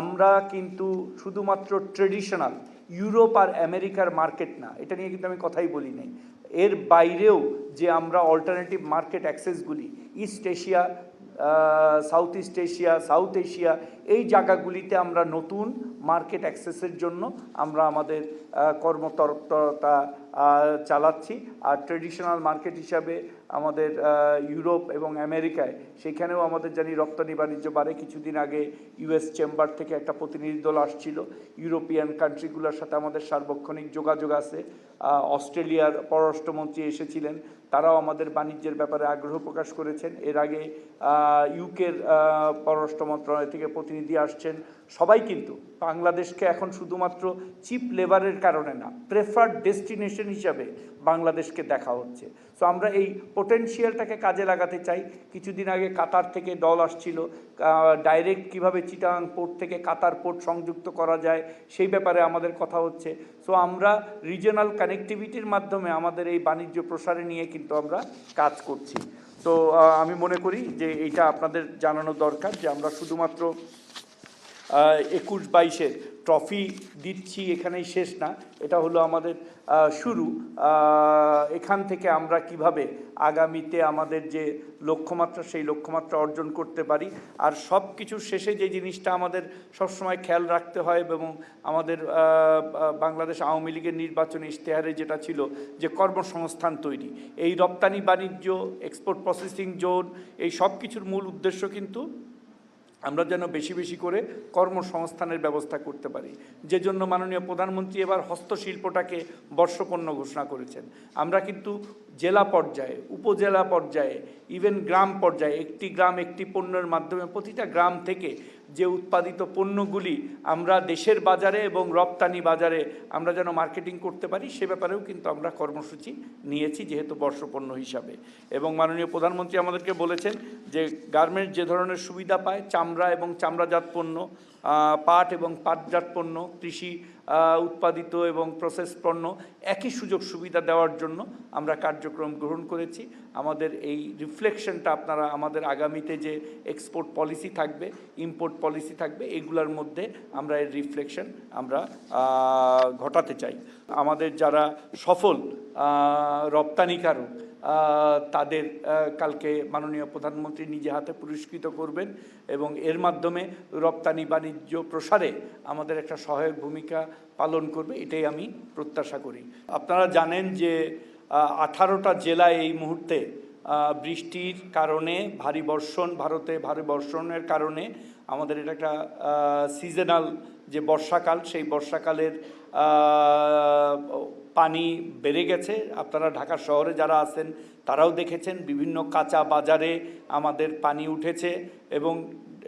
আমরা কিন্তু শুধুমাত্র ট্রেডিশনাল ইউরোপ আর আমেরিকার মার্কেট না, এটা নিয়ে কিন্তু আমি কথাই বলি নাই। এর বাইরেও যে আমরা alternative market অ্যাক্সেসগুলি East Asia South East Asia South Asia এই জায়গাগুলিতে আমরা নতুন মার্কেট অ্যাক্সেসের জন্য আমরা আমাদের কর্মতৎপরতা চালাচ্ছি। আর ট্রেডিশনাল মার্কেট হিসাবে আমাদের ইউরোপ এবং আমেরিকায় সেখানেও আমাদের জানি রপ্তানি বাণিজ্য বাড়ে। কিছুদিন আগে ইউএস চেম্বার থেকে একটা প্রতিনিধি দল আসছিল। ইউরোপিয়ান কান্ট্রিগুলোর সাথে আমাদের সার্বক্ষণিক যোগাযোগ আছে। অস্ট্রেলিয়ার পররাষ্ট্রমন্ত্রী এসেছিলেন। তারাও আমাদের বাণিজ্যের ব্যাপারে আগ্রহ প্রকাশ করেছেন। এর আগে ইউকের পররাষ্ট্র মন্ত্রণালয় থেকে প্রতিনিধি আসছেন। সবাই কিন্তু বাংলাদেশকে এখন শুধুমাত্র চিপ লেবারের কারণে না প্রেফার্ড ডেস্টিনেশন হিসাবে বাংলাদেশকে দেখা হচ্ছে। সো আমরা এই পোটেনশিয়ালটাকে কাজে লাগাতে চাই। কিছুদিন আগে কাতার থেকে দল আসছিল ডাইরেক্ট কীভাবে চিটাং পোর্ট থেকে কাতার পোর্ট সংযুক্ত করা যায়, সেই ব্যাপারে আমাদের কথা হচ্ছে। সো আমরা রিজিওনাল কানেক্টিভিটির মাধ্যমে আমাদের এই বাণিজ্য প্রসারে নিয়ে কিন্তু আমরা কাজ করছি। তো আমি মনে করি যে এইটা আপনাদের জানানো দরকার যে আমরা শুধুমাত্র একুশ বাইশের ট্রফি দিচ্ছি, এখানেই শেষ না। এটা হলো আমাদের শুরু। এখান থেকে আমরা কীভাবে আগামীতে আমাদের যে লক্ষ্যমাত্রা, সেই লক্ষ্যমাত্রা অর্জন করতে পারি। আর সব কিছুর শেষে যে জিনিসটা আমাদের সবসময় খেয়াল রাখতে হয় এবং আমাদের বাংলাদেশ আওয়ামী লীগের নির্বাচনী ইশতেহারে যেটা ছিল যে কর্মসংস্থান তৈরি। এই রপ্তানি বাণিজ্য এক্সপোর্ট প্রসেসিং জোন এই সব কিছুর মূল উদ্দেশ্য কিন্তু আমরা যেন বেশি বেশি করে কর্মসংস্থানের ব্যবস্থা করতে পারি। যে জন্য মাননীয় প্রধানমন্ত্রী এবার হস্তশিল্পটাকে বর্ষপণ্য ঘোষণা করেছেন। আমরা কিন্তু জেলা পর্যায়ে, উপজেলা পর্যায়ে ইভেন গ্রাম পর্যায়ে, একটি গ্রাম একটি পণ্যের মাধ্যমে প্রতিটা গ্রাম থেকে যে উৎপাদিত পণ্যগুলি আমরা দেশের বাজারে এবং রপ্তানি বাজারে আমরা যেন মার্কেটিং করতে পারি, সে ব্যাপারেও কিন্তু আমরা কর্মসূচি নিয়েছি যেহেতু বর্ষপণ্য হিসাবে। এবং মাননীয় প্রধানমন্ত্রী আমাদেরকে বলেছেন যে গার্মেন্টস যে ধরনের সুবিধা পায় চামড়া এবং চামড়াজাত পণ্য পাট এবং পাটজাত পণ্য, কৃষি উৎপাদিত এবং প্রসেস পণ্য, একই সুযোগ সুবিধা দেওয়ার জন্য আমরা কার্যক্রম গ্রহণ করেছি। আমাদের এই রিফ্লেকশনটা আপনারা আমাদের আগামীতে যে এক্সপোর্ট পলিসি থাকবে ইম্পোর্ট পলিসি থাকবে, এগুলোর মধ্যে আমরা এর রিফ্লেকশন আমরা ঘটাতে চাই। আমাদের যারা সফল রপ্তানিকারক তাদের কালকে মাননীয় প্রধানমন্ত্রী নিজে হাতে পুরস্কৃত করবেন এবং এর মাধ্যমে রপ্তানি বাণিজ্য প্রসারে আমাদের একটা সহায়ক ভূমিকা পালন করবে, এটাই আমি প্রত্যাশা করি। আপনারা জানেন যে আঠারোটা জেলায় এই মুহূর্তে বৃষ্টির কারণে, ভারী বর্ষণ, ভারতে ভারী বর্ষণের কারণে আমাদের এটা একটা সিজনাল যে বর্ষাকাল, সেই বর্ষাকালের পানি বেড়ে গেছে। আপনারা ঢাকা শহরে যারা আছেন, তারাও দেখেছেন বিভিন্ন কাঁচা বাজারে আমাদের পানি উঠেছে এবং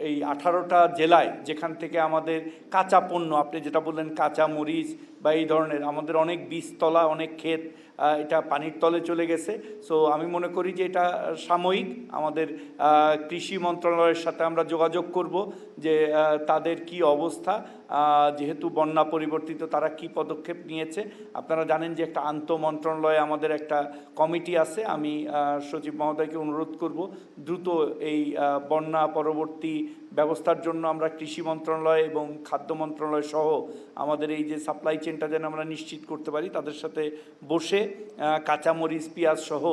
এই আঠারোটা জেলায় যেখান থেকে আমাদের কাঁচা পণ্য, আপনি যেটা বললেন কাঁচা মরিচ বা এই ধরনের, আমাদের অনেক বীজতলা, অনেক ক্ষেত এটা পানির তলে চলে গেছে। সো আমি মনে করি যে এটা সাময়িক। আমাদের কৃষি মন্ত্রণালয়ের সাথে আমরা যোগাযোগ করব যে তাদের কি অবস্থা যেহেতু বন্যা পরিবর্তিত, তারা কি পদক্ষেপ নিয়েছে। আপনারা জানেন যে একটা আন্তঃ মন্ত্রণালয়ে আমাদের একটা কমিটি আছে। আমি সচিব মহোদয়কে অনুরোধ করব দ্রুত এই বন্যা পরবর্তী ব্যবস্থার জন্য আমরা কৃষি মন্ত্রণালয় এবং খাদ্য মন্ত্রণালয় সহ আমাদের এই যে সাপ্লাই চেনটা যেন আমরা নিশ্চিত করতে পারি, তাদের সাথে বসে কাঁচামরিচ, পেঁয়াজ সহ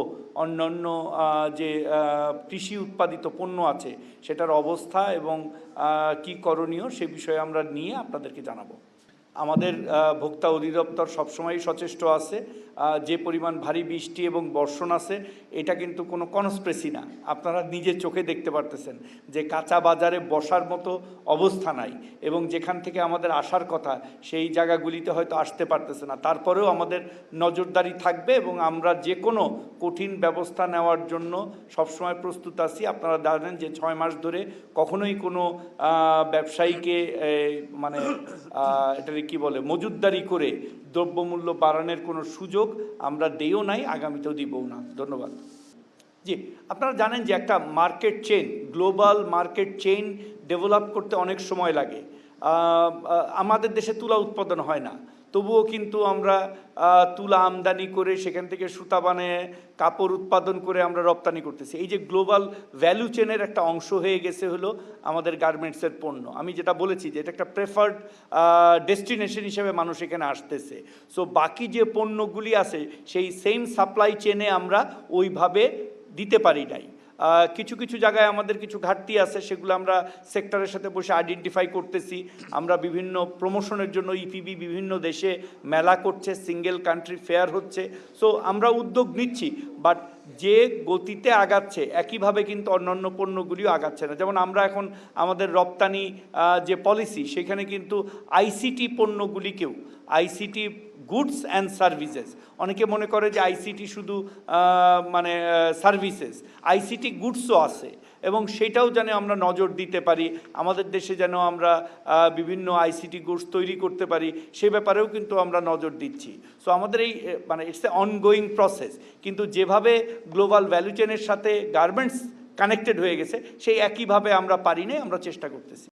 অন্যান্য যে কৃষি উৎপাদিত পণ্য আছে, সেটার অবস্থা এবং কি করণীয় সে বিষয়ে আমরা নিয়ে আপনাদেরকে জানাব। আমাদের ভোক্তা অধিদপ্তর সবসময়ই সচেষ্ট আছে। যে পরিমাণ ভারী বৃষ্টি এবং বর্ষণ আছে, এটা কিন্তু কোনো কনস্প্রেসি না। আপনারা নিজের চোখে দেখতে পারতেছেন যে কাঁচা বাজারে বসার মতো অবস্থা নাই এবং যেখান থেকে আমাদের আসার কথা, সেই জায়গাগুলিতে হয়তো আসতে পারতেছে না। তারপরেও আমাদের নজরদারি থাকবে এবং আমরা যে কোনো কঠিন ব্যবস্থা নেওয়ার জন্য সবসময় প্রস্তুত আছি। আপনারা জানেন যে ছয় মাস ধরে কখনোই কোনো ব্যবসায়ীকে মানে এটাকে কি বলে মজুদদারি করে দ্রব্যমূল্য বাড়ানোর কোনো সুযোগ আমরা দেও নাই, আগামীতেও দিবও না। ধন্যবাদ। জি, আপনারা জানেন যে একটা market chain, global market chain develop করতে অনেক সময় লাগে। আমাদের দেশে তুলা উৎপাদন হয় না। তবুও কিন্তু আমরা তুলা আমদানি করে সেখান থেকে সুতা বানিয়ে কাপড় উৎপাদন করে আমরা রপ্তানি করতেছি। এই যে গ্লোবাল ভ্যালু চেনের একটা অংশ হয়ে গেছে হলো আমাদের গার্মেন্টসের পণ্য। আমি যেটা বলেছি যে এটা একটা প্রেফার্ড ডেস্টিনেশন হিসেবে মানুষ এখানে আসতেছে। সো বাকি যে পণ্যগুলি আছে, সেই সেম সাপ্লাই চেনে আমরা ওইভাবে দিতে পারি নাই। কিছু কিছু জায়গায় আমাদের কিছু ঘাটতি আছে, সেগুলো আমরা সেক্টরের সাথে বসে আইডেন্টিফাই করতেছি। আমরা বিভিন্ন প্রমোশনের জন্য ইপিবি বিভিন্ন দেশে মেলা করছে সিঙ্গেল কান্ট্রি ফেয়ার হচ্ছে। সো আমরা উদ্যোগ নিচ্ছি। বাট যে গতিতে আগাচ্ছে, একইভাবে কিন্তু অন্যান্য পণ্যগুলিও আগাচ্ছে না। যেমন আমরা এখন আমাদের রপ্তানি যে পলিসি সেখানে কিন্তু আইসিটি পণ্যগুলিকেও আইসিটি গুডস অ্যান্ড সার্ভিসেস অনেকে মনে করে যে আইসিটি শুধু মানে সার্ভিসেস আইসিটি গুডসও আছে। এবং সেটাও যেন আমরা নজর দিতে পারি। আমাদের দেশে যেন আমরা বিভিন্ন আইসিটি কোর্স তৈরি করতে পারি, সে ব্যাপারেও কিন্তু আমরা নজর দিচ্ছি। সো আমাদের এই মানে ইটস এ অনগোয়িং প্রসেস কিন্তু যেভাবে গ্লোবাল ভ্যালু চেনের সাথে গার্মেন্টস কানেক্টেড হয়ে গেছে, সেই একইভাবে আমরা পারি না আমরা চেষ্টা করতেছি।